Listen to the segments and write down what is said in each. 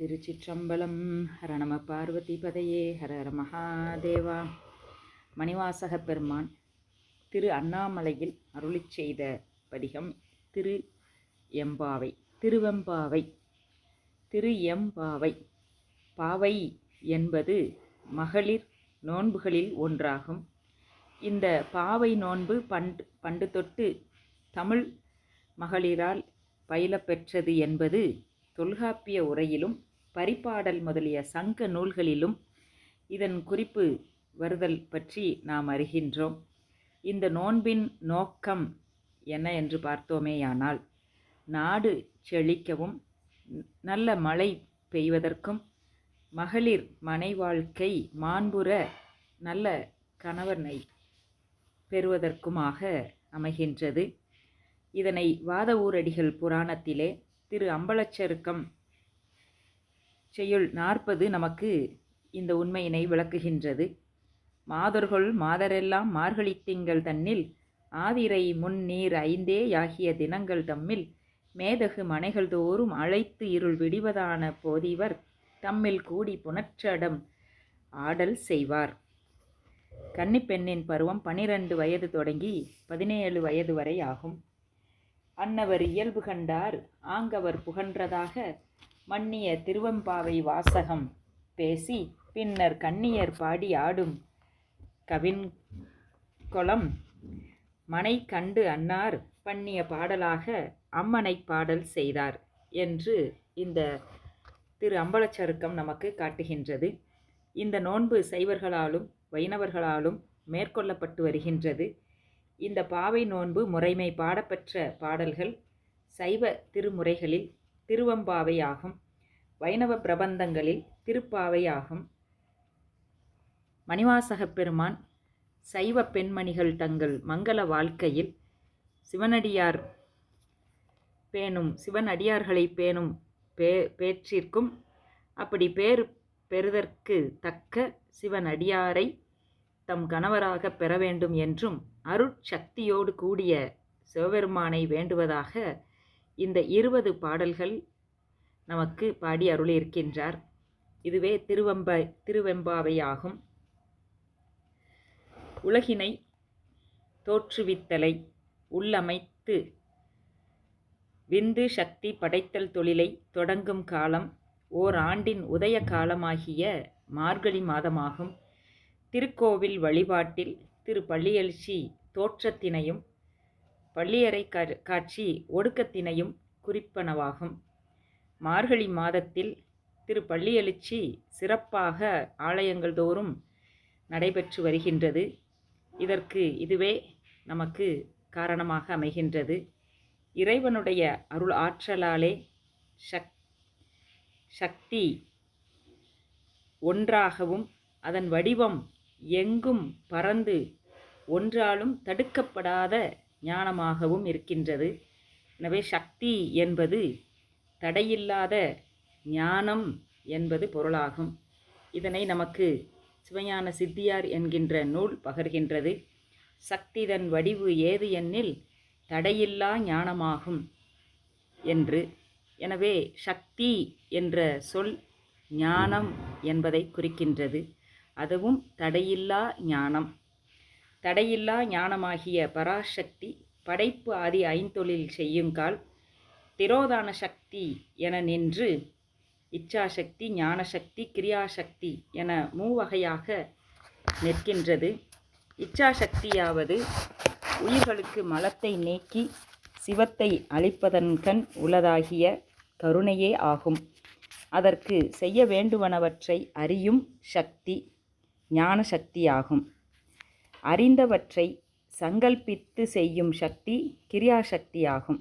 திருச்சிற்றம்பலம் ஹரணம பார்வதி பதையே ஹரஹர மகாதேவா. மணிவாசக பெருமான் திரு அண்ணாமலையில் அருளிச் செய்த பதிகம் திரு எம்பாவை திருவெம்பாவை திரு எம்பாவை. பாவை என்பது மகளிர் நோன்புகளில் ஒன்றாகும். இந்த பாவை நோன்பு பண்டு பண்டு தொட்டு தமிழ் மகளிரால் பயிலப்பெற்றது என்பது தொல்காப்பிய உரையிலும் பரிபாடல் முதலிய சங்க நூல்களிலும் இதன் குறிப்பு வருதல் பற்றி நாம் அறிகின்றோம். இந்த நோன்பின் நோக்கம் என்ன என்று பார்த்தோமேயானால் நாடு செழிக்கவும் நல்ல மழை பெய்வதற்கும் மகளிர் மனை வாழ்க்கை மாண்புற நல்ல கணவனை பெறுவதற்குமாக அமைகின்றது. இதனை வாத ஊரடிகள் புராணத்திலே திரு அம்பலச்சருக்கம் செய்யுள் நாற்பது நமக்கு இந்த உண்மையினை விளக்குகின்றது. மாதர்கள் மாதரெல்லாம் மார்கழி திங்கள் தன்னில் ஆதிரை முன் நீர் ஐந்தே யாகிய தினங்கள் தம்மில் மேதகு மனைகள் தோறும் அழைத்து இருள் விடிவதான போதிவர் தம்மில் கூடி புனற்றடம் ஆடல் செய்வார். கன்னிப்பெண்ணின் பருவம் பனிரெண்டு வயது தொடங்கி பதினேழு வயது வரை ஆகும். அன்னவர் இயல்பு கண்டார் ஆங்கவர் புகன்றதாக மன்னிய திருவம்பாவை வாசகம் பேசி பின்னர் கண்ணியர் பாடி ஆடும் கவின் கொளம் மனை கண்டு அன்னார் பண்ணிய பாடலாக அம்மனை பாடல் செய்தார் என்று இந்த திரு அம்பலச்சருக்கம் நமக்கு காட்டுகின்றது. இந்த நோன்பு சைவர்களாலும் வைணவர்களாலும் மேற்கொள்ளப்பட்டு வருகின்றது. இந்த பாவை நோன்பு முறைமை பாடப்பெற்ற பாடல்கள் சைவ திருமுறைகளில் திருவம்பாவையாகும். வைணவ பிரபந்தங்களில் திருப்பாவையாகும். மணிவாசகப் பெருமான் சைவ பெண்மணிகள் தங்கள் மங்கள வாழ்க்கையில் சிவனடியார் பேணும் சிவனடியார்களை பேணும் பே பேற்றிற்கும் அப்படி பேறு பெறுதற்கு தக்க சிவனடியாரை தம் கணவராக பெற வேண்டும் என்றும் அருட்சக்தியோடு கூடிய சிவபெருமானை வேண்டுவதாக இந்த இருபது பாடல்கள் நமக்கு பாடி அருளியிருக்கின்றார். இதுவே திருவம்ப திருவெம்பாவையாகும். உலகினை தோற்றுவித்தலை உள்ளமைத்து விந்து சக்தி படைத்தல் தொழிலை தொடங்கும் காலம் ஓர் ஆண்டின் உதய காலமாகிய மார்கழி மாதமாகும். திருக்கோவில் வழிபாட்டில் திரு பள்ளியெழுச்சி தோற்றத்தினையும் பள்ளியறை காட்சி ஒடுக்கத்தினையும் குறிப்பனவாகும். மார்கழி மாதத்தில் திரு பள்ளியெழுச்சி சிறப்பாக ஆலயங்கள் தோறும் நடைபெற்று வருகின்றது. இதற்கு இதுவே நமக்கு காரணமாக அமைகின்றது. இறைவனுடைய அருள் ஆற்றலாலே சக் சக்தி ஒன்றாகவும் அதன் வடிவம் எங்கும் பறந்து ஒன்றாலும் தடுக்கப்படாத ஞானமாகவும் இருக்கின்றது. எனவே சக்தி என்பது தடையில்லாத ஞானம் என்பது பொருளாகும். இதனை நமக்கு சிவஞான சித்தியார் என்கின்ற நூல் பகர்கின்றது. சக்திதன் வடிவு ஏது எண்ணில் தடையில்லா ஞானமாகும் என்று. எனவே சக்தி என்ற சொல் ஞானம் என்பதை குறிக்கின்றது. அதுவும் தடையில்லா ஞானம். தடையில்லா ஞானமாகிய பராசக்தி படைப்பு ஆதி ஐந்தொழில் செய்யுங்கால் திரோதான சக்தி என நின்று இச்சாசக்தி ஞானசக்தி கிரியாசக்தி என மூவகையாக நிற்கின்றது. இச்சாசக்தியாவது உயிர்களுக்கு மலத்தை நீக்கி சிவத்தை அளிப்பதன்கண் உள்ளதாகிய கருணையே ஆகும். அதற்கு செய்ய வேண்டுவனவற்றை அறியும் சக்தி ஞான சக்தியாகும் அறிந்தவற்றை சங்கல்பித்து செய்யும் சக்தி கிரியாசக்தியாகும்.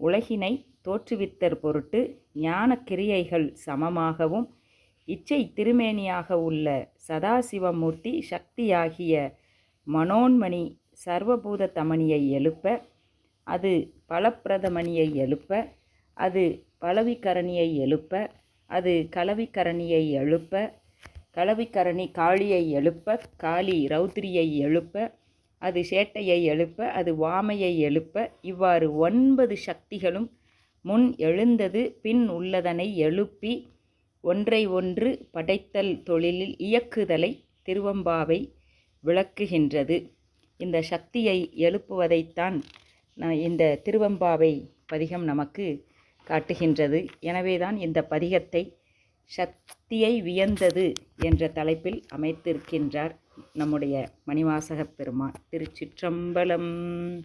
உலகினை தோற்றுவித்தற் பொருட்டு ஞான கிரியைகள் சமமாகவும் இச்சை திருமேனியாக உள்ள சதாசிவமூர்த்தி சக்தியாகிய மனோன்மணி சர்வபூத தமணியை எழுப்ப அது பலப்பிரதமணியை எழுப்ப அது பலவிக்கரணியை எழுப்ப அது கலவிக்கரணியை எழுப்ப கலவிக்கரணி காளியை எழுப்ப காளி ரௌத்ரியை எழுப்ப அது சேட்டையை எழுப்ப அது வாமையை எழுப்ப இவ்வாறு ஒன்பது சக்திகளும் முன் எழுந்தது பின் உள்ளதனை எழுப்பி ஒன்றை ஒன்று படைத்தல் தொழிலில் இயக்குதலை திருவம்பாவை விளக்குகின்றது. இந்த சக்தியை எழுப்புவதைத்தான் நான் இந்த திருவம்பாவை பதிகம் நமக்கு காட்டுகின்றது. எனவேதான் இந்த பதிகத்தை சக்தியை வியந்தது என்ற தலைப்பில் அமைத்திருக்கின்றார் நம்முடைய மணிவாசகப் பெருமான். திருச்சிற்றம்பலம்.